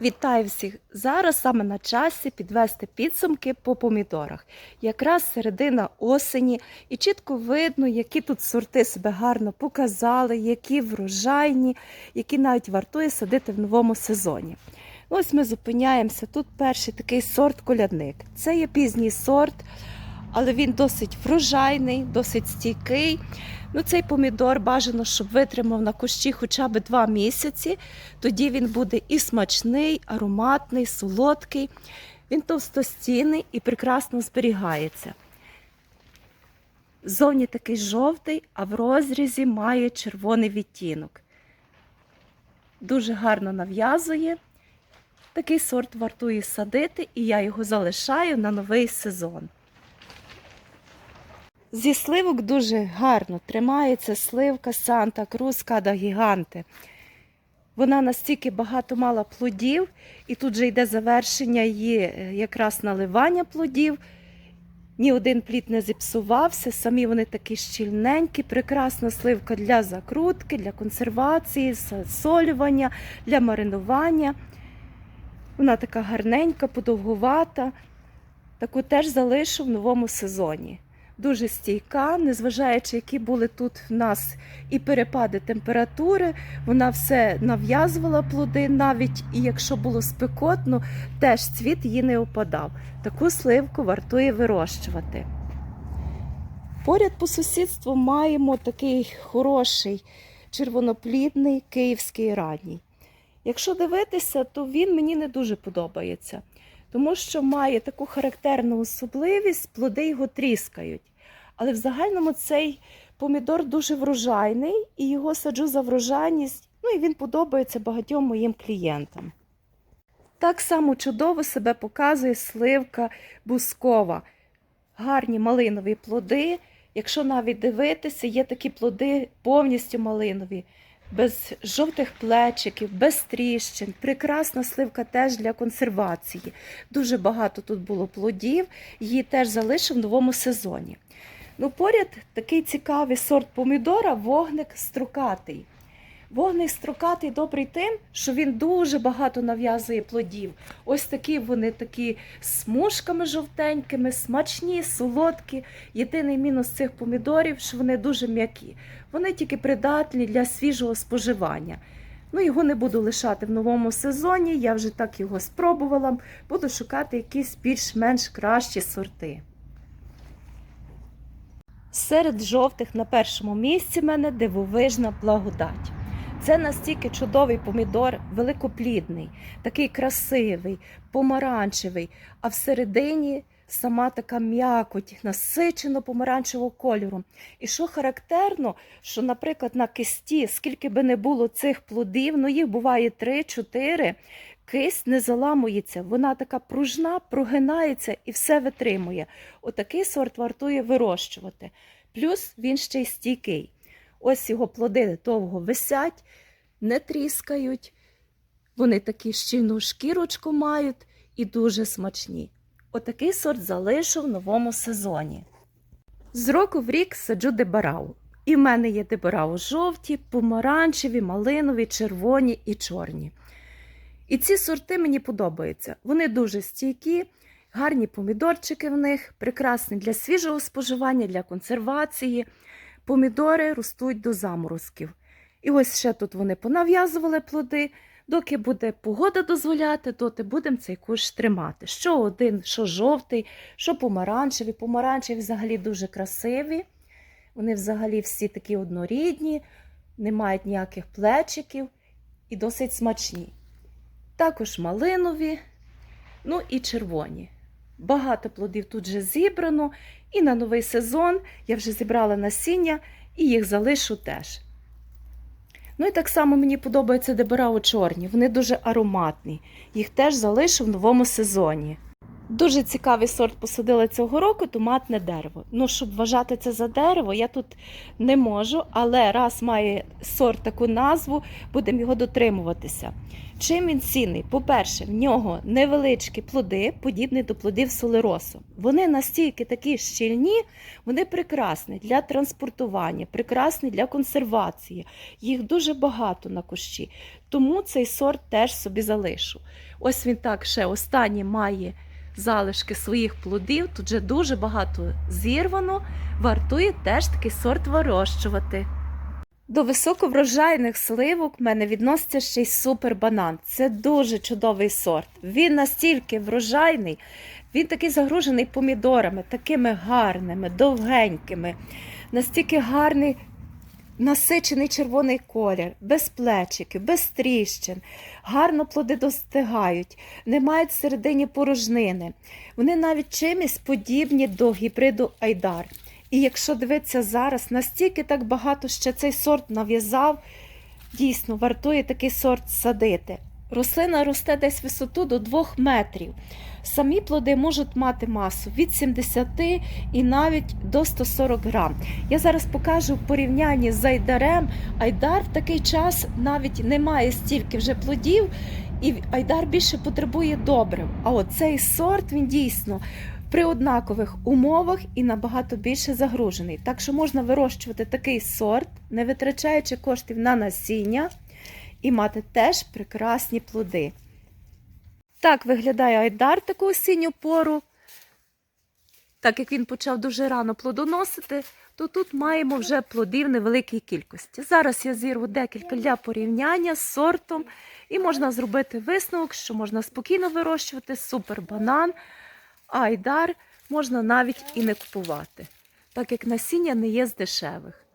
Вітаю всіх! Зараз саме на часі підвести підсумки по помідорах. Якраз середина осені, і чітко видно, які тут сорти себе гарно показали, які врожайні, які навіть вартує садити в новому сезоні. Ось ми зупиняємося. Тут перший такий сорт колядник. Це є пізній сорт, але він досить врожайний, досить стійкий. Ну, Цей помідор бажано, щоб витримав на кущі хоча б два місяці. Тоді він буде і смачний, ароматний, солодкий. Він товстостійний і прекрасно зберігається. Зовні такий жовтий, а в розрізі має червоний відтінок. Дуже гарно нав'язує. Такий сорт вартує садити, і я його залишаю на новий сезон. Зі сливок дуже гарно тримається сливка Санта Крус Када Гіганте. Вона настільки багато мала плодів, і тут же йде завершення її е, якраз наливання плодів. Ні один плід не зіпсувався, самі вони такі щільненькі, прекрасна сливка для закрутки, для консервації, солювання, для маринування. Вона така гарненька, подовгувата. Таку теж залишу в новому сезоні дуже стійка, незважаючи, які були тут в нас і перепади температури, вона все нав'язувала плоди, навіть і якщо було спекотно, теж цвіт її не опадав. Таку сливку вартує вирощувати. Поряд по сусідству маємо такий хороший червоноплідний київський ранній. Якщо дивитися, то він мені не дуже подобається тому що має таку характерну особливість, плоди його тріскають. Але в загальному цей помідор дуже врожайний і його саджу за врожайність, ну і він подобається багатьом моїм клієнтам. Так само чудово себе показує сливка бускова. Гарні малинові плоди. Якщо навіть дивитися, є такі плоди повністю малинові без жовтих плечиків, без тріщин. Прекрасна сливка теж для консервації. Дуже багато тут було плодів, її теж залишив в новому сезоні. Ну, Поряд такий цікавий сорт помідора вогник строкатий. Вогник строкатий добрий тим, що він дуже багато нав'язує плодів. Ось такі вони такі смужками жовтенькими, смачні, солодкі. Єдиний мінус цих помідорів, що вони дуже м'які. Вони тільки придатні для свіжого споживання. Ну, Його не буду лишати в новому сезоні, я вже так його спробувала. Буду шукати якісь більш-менш кращі сорти. Серед жовтих на першому місці в мене дивовижна благодать. Це настільки чудовий помідор, великоплідний, такий красивий, помаранчевий, а всередині сама така м'якоть, насичено помаранчевого кольору. І що характерно, що, наприклад, на кисті, скільки би не було цих плодів, ну їх буває 3-4, кисть не заламується, вона така пружна, прогинається і все витримує. Отакий сорт вартує вирощувати. Плюс він ще й стійкий. Ось його плоди довго висять, не тріскають. Вони такі щільну шкірочку мають і дуже смачні. Отакий сорт залишу в новому сезоні. З року в рік саджу дебарау. І в мене є дебарау жовті, помаранчеві, малинові, червоні і чорні. І ці сорти мені подобаються. Вони дуже стійкі, гарні помідорчики в них, прекрасні для свіжого споживання, для консервації. Помідори ростуть до заморозків. І ось ще тут вони понав'язували плоди. Доки буде погода дозволяти, доти будемо цей кущ тримати. Що один, що жовтий, що помаранчевий. Помаранчеві взагалі дуже красиві. Вони взагалі всі такі однорідні, не мають ніяких плечиків і досить смачні. Також малинові, ну і червоні. Багато плодів тут вже зібрано, і на новий сезон я вже зібрала насіння і їх залишу теж. Ну і так само мені подобаються деберао чорні, вони дуже ароматні. Їх теж залишу в новому сезоні. Дуже цікавий сорт посадила цього року томатне дерево. Ну, щоб вважати це за дерево, я тут не можу, але раз має сорт таку назву, будемо його дотримуватися. Чим він цінний? По-перше, в нього невеличкі плоди, подібні до плодів солеросу. Вони настільки такі щільні, вони прекрасні для транспортування, прекрасні для консервації. Їх дуже багато на кущі. Тому цей сорт теж собі залишу. Ось він так ще останній має залишки своїх плодів. Тут вже дуже багато зірвано. Вартує теж такий сорт вирощувати. До високоврожайних сливок в мене відноситься ще й супербанан. Це дуже чудовий сорт. Він настільки врожайний, він такий загружений помідорами, такими гарними, довгенькими, настільки гарний. Насичений червоний колір, без плечиків, без тріщин, гарно плоди достигають, не мають всередині порожнини. Вони навіть чимось подібні до гібриду Айдар. І якщо дивитися зараз, настільки так багато ще цей сорт нав'язав, дійсно вартує такий сорт садити. Рослина росте десь висоту до 2 метрів. Самі плоди можуть мати масу від 70 і навіть до 140 грам. Я зараз покажу в порівнянні з айдарем. Айдар в такий час навіть не має стільки вже плодів, і айдар більше потребує добрив. А от цей сорт він дійсно при однакових умовах і набагато більше загружений. Так що можна вирощувати такий сорт, не витрачаючи коштів на насіння, і мати теж прекрасні плоди. Так виглядає айдар таку осінню пору. Так як він почав дуже рано плодоносити, то тут маємо вже плодів невеликій кількості. Зараз я зірву декілька для порівняння з сортом, і можна зробити висновок, що можна спокійно вирощувати супербанан, айдар можна навіть і не купувати, так як насіння не є з дешевих.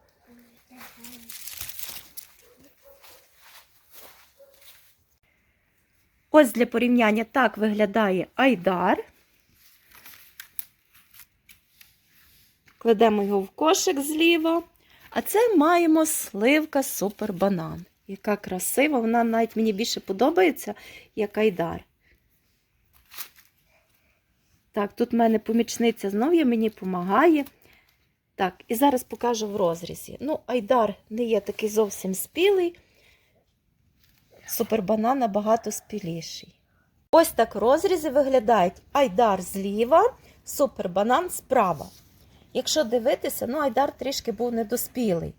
Ось для порівняння так виглядає айдар. Кладемо його в кошик зліва. А це маємо сливка супербанан. Яка красива, вона навіть мені більше подобається, як айдар. Так, тут в мене помічниця знов є, мені допомагає. Так, і зараз покажу в розрізі. Ну, айдар не є такий зовсім спілий. Супербанан набагато спіліший. Ось так розрізи виглядають айдар зліва, супербанан справа. Якщо дивитися, ну айдар трішки був недоспілий.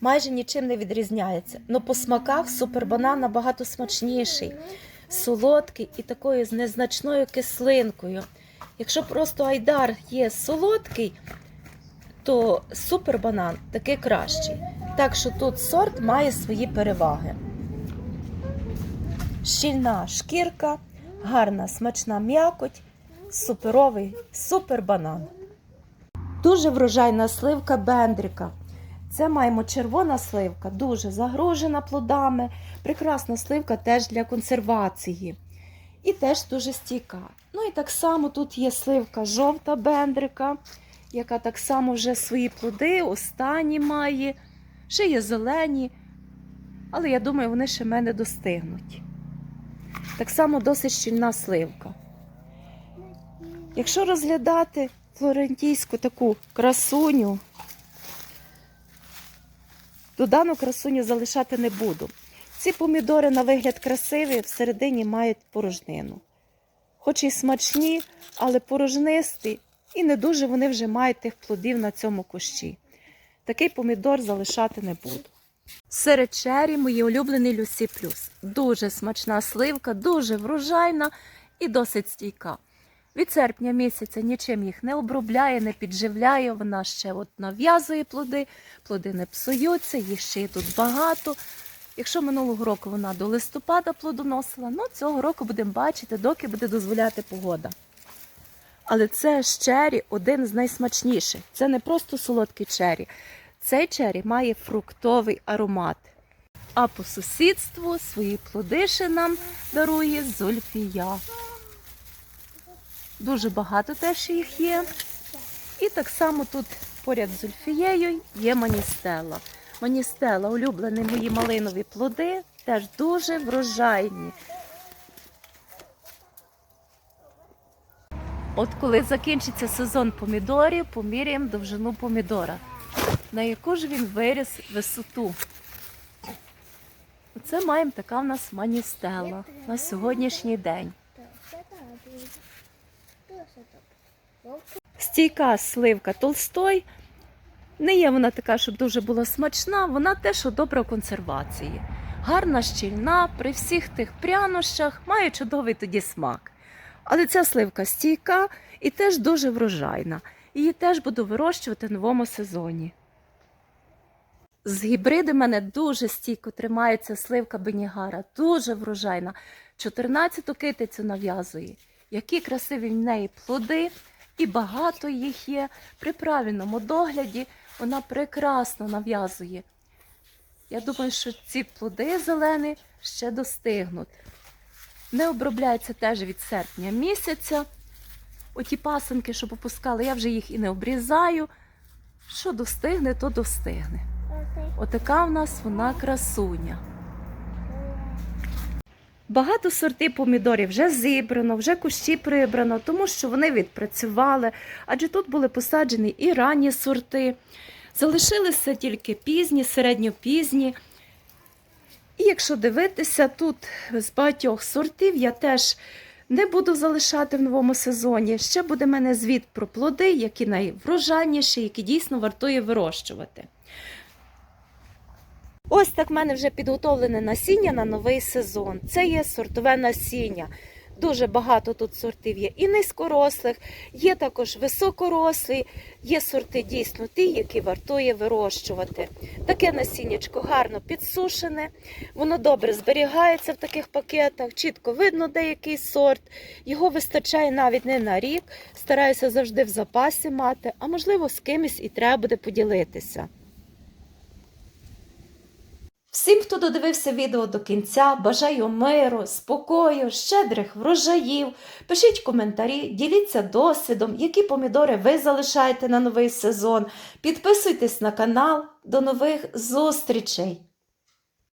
Майже нічим не відрізняється. Ну по смаках супербанан набагато смачніший, солодкий і такою з незначною кислинкою. Якщо просто айдар є солодкий, то супербанан такий кращий. Так що тут сорт має свої переваги. Щільна шкірка, гарна смачна м'якоть, суперовий супербанан. Дуже врожайна сливка бендрика. Це маємо червона сливка, дуже загружена плодами. Прекрасна сливка теж для консервації. І теж дуже стійка. Ну і так само тут є сливка жовта бендрика, яка так само вже свої плоди, останні має. Ще є зелені, але я думаю, вони ще мене достигнуть. Так само досить щільна сливка. Якщо розглядати флорентійську таку красуню, то дану красуню залишати не буду. Ці помідори, на вигляд красиві, всередині мають порожнину. Хоч і смачні, але порожнисті, і не дуже вони вже мають тих плодів на цьому кущі. Такий помідор залишати не буду. Серед чері мої улюблений Люсі Плюс. Дуже смачна сливка, дуже врожайна і досить стійка. Від серпня місяця нічим їх не обробляє, не підживляє. Вона ще от нав'язує плоди, плоди не псуються, їх ще є тут багато. Якщо минулого року вона до листопада плодоносила, ну цього року будемо бачити, доки буде дозволяти погода. Але це чері один з найсмачніших. Це не просто солодкий чері. Цей чері має фруктовий аромат. А по сусідству свої плоди ще нам дарує зульфія. Дуже багато теж їх є. І так само тут поряд з зульфією є маністела. Маністела, улюблені мої малинові плоди, теж дуже врожайні. От коли закінчиться сезон помідорів, поміряємо довжину помідора. На яку ж він виріс висоту. Оце маємо така в нас маністела на сьогоднішній день. Стійка сливка Толстой. Не є вона така, щоб дуже була смачна, вона те, що добра в консервації. Гарна, щільна, при всіх тих прянощах має чудовий тоді смак. Але ця сливка стійка і теж дуже врожайна. Її теж буду вирощувати в новому сезоні. З гібриди мене дуже стійко тримається сливка Бенігара, дуже врожайна. 14-ту китицю нав'язує. Які красиві в неї плоди, і багато їх є. При правильному догляді вона прекрасно нав'язує. Я думаю, що ці плоди зелені ще достигнуть. Не обробляється теж від серпня місяця. Оті пасенки, що попускали, я вже їх і не обрізаю. Що достигне, то достигне. Отака в нас вона красуня. Багато сортів помідорів вже зібрано, вже кущі прибрано, тому що вони відпрацювали, адже тут були посаджені і ранні сорти. Залишилися тільки пізні, середньопізні. І якщо дивитися, тут з багатьох сортів я теж не буду залишати в новому сезоні. Ще буде в мене звіт про плоди, які найврожайніші, які дійсно вартує вирощувати. Ось так в мене вже підготовлене насіння на новий сезон. Це є сортове насіння. Дуже багато тут сортів є і низькорослих, є також високорослі, є сорти дійсно ті, які вартує вирощувати. Таке насіннячко гарно підсушене, воно добре зберігається в таких пакетах, чітко видно деякий сорт. Його вистачає навіть не на рік. Стараюся завжди в запасі мати, а можливо з кимось і треба буде поділитися. Всім, хто додивився відео до кінця, бажаю миру, спокою, щедрих врожаїв. Пишіть коментарі, діліться досвідом, які помідори ви залишаєте на новий сезон. Підписуйтесь на канал. До нових зустрічей!